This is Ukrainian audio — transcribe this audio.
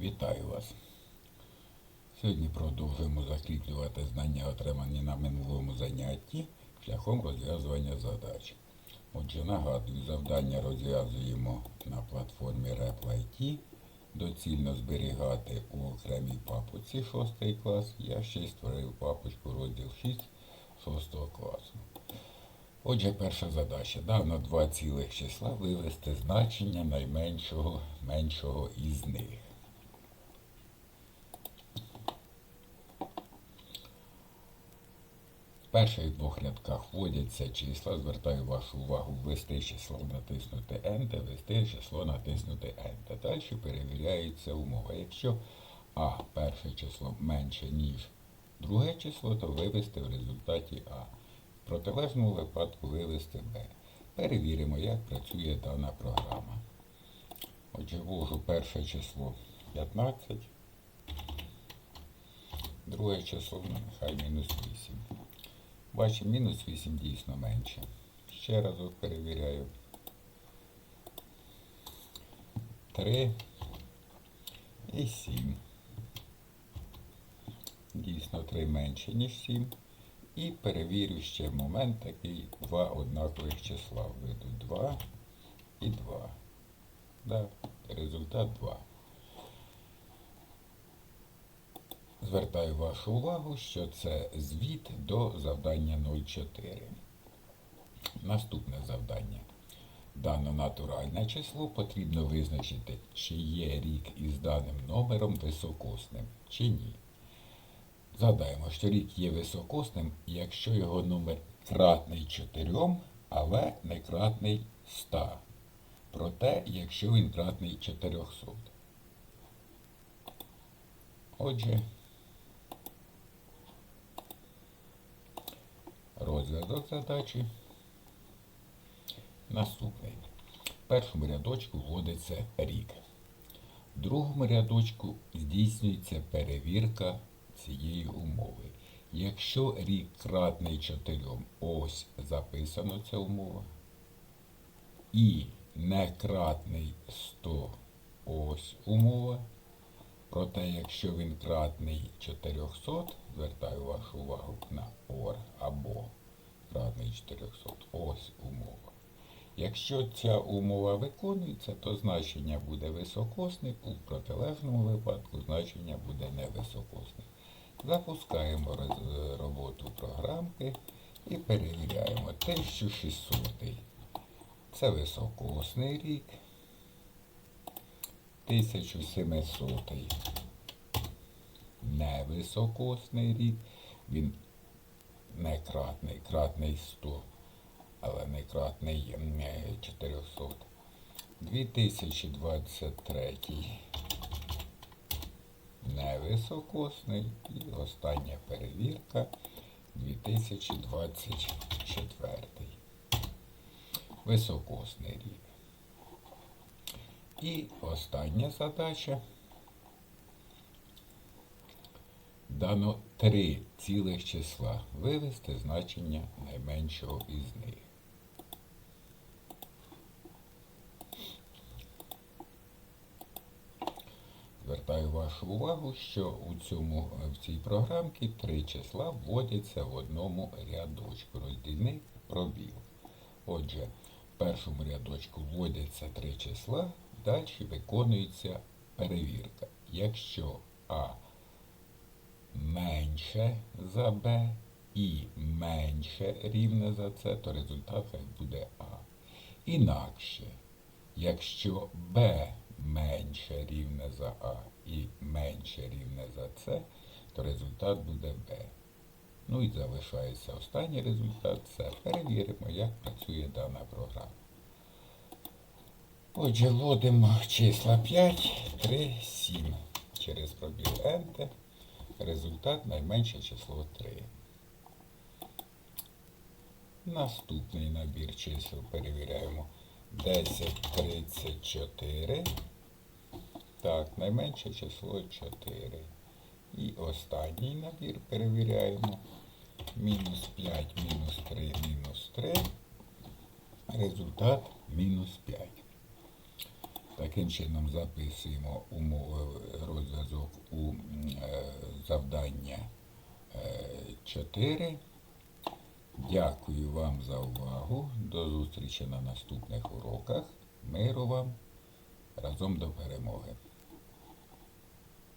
Вітаю вас. Сьогодні продовжуємо закріплювати знання, отримані на минулому занятті, шляхом розв'язування задач. Отже, нагадую, завдання розв'язуємо на платформі RepLIT. Доцільно зберігати у окремій папочці 6 клас. Я ще створив папочку розділ 6 6 класу. Отже, перша задача. Дано два цілих числа вивести значення найменшого меншого із них. Перших двох рядках вводяться числа. Звертаю вашу увагу ввести число, натиснути Enter, ввести число, натиснути Enter. Далі перевіряється умова. Якщо А перше число менше, ніж друге число, то вивести в результаті А. В протилежному випадку вивести Б. Перевіримо, як працює дана програма. Отже, ввожу перше число 15. Друге число, ну, нехай мінус 8. Бачимо, мінус 8 дійсно менше. Ще разок перевіряю. 3 і 7. Дійсно 3 менше, ніж 7. І перевірю ще момент такий два однакових числа. Введу 2 і 2. Да, результат 2. Звертаю вашу увагу, що це звіт до завдання 04. Наступне завдання. Дане натуральне число потрібно визначити, чи є рік із даним номером високосним, чи ні. Задаємо, що рік є високосним, якщо його номер кратний 4, але не кратний 100. Проте, якщо він кратний 400. Отже, розв'язок задачі наступний. В першому рядочку вводиться рік. В другому рядочку здійснюється перевірка цієї умови. Якщо рік кратний 4, ось записано ця умова, і не кратний 100, ось умова. Проте, якщо він кратний 400, звертаю вашу увагу на OR або кратний 400, ось умова. Якщо ця умова виконується, то значення буде високосник, у протилежному випадку значення буде невисокосник. Запускаємо роботу програмки і перевіряємо 1600. Це високосний рік. 1700 невисокосний рік. Він не кратний, кратний 100, але не кратний е, 400. 2023 невисокосний і остання перевірка 2024. Високосний рік. І остання задача. Дано три цілих числа. Вивести значення найменшого із них. Звертаю вашу увагу, що у цьому, в цій програмці три числа вводяться в одному рядочку. Роздільник пробіл. Отже, в першому рядочку вводяться три числа, далі виконується перевірка. Якщо А менше за Б і менше рівне за С, то результат буде А. Інакше, якщо Б менше рівне за А і менше рівне за С, то результат буде Б. Ну і залишається останній результат С. Перевіримо, як працює дана програма. Отже, вводимо числа 5, 3, 7. Через пробіл Enter. Результат найменше число 3. Наступний набір чисел перевіряємо. 10, 34. Так, найменше число 4. І останній набір перевіряємо. Мінус 5, мінус 3, мінус 3. Результат мінус 5. Так таким чином записуємо умови розв'язок у е, завдання 4. Дякую вам за увагу. До зустрічі на наступних уроках. Миру вам разом до перемоги.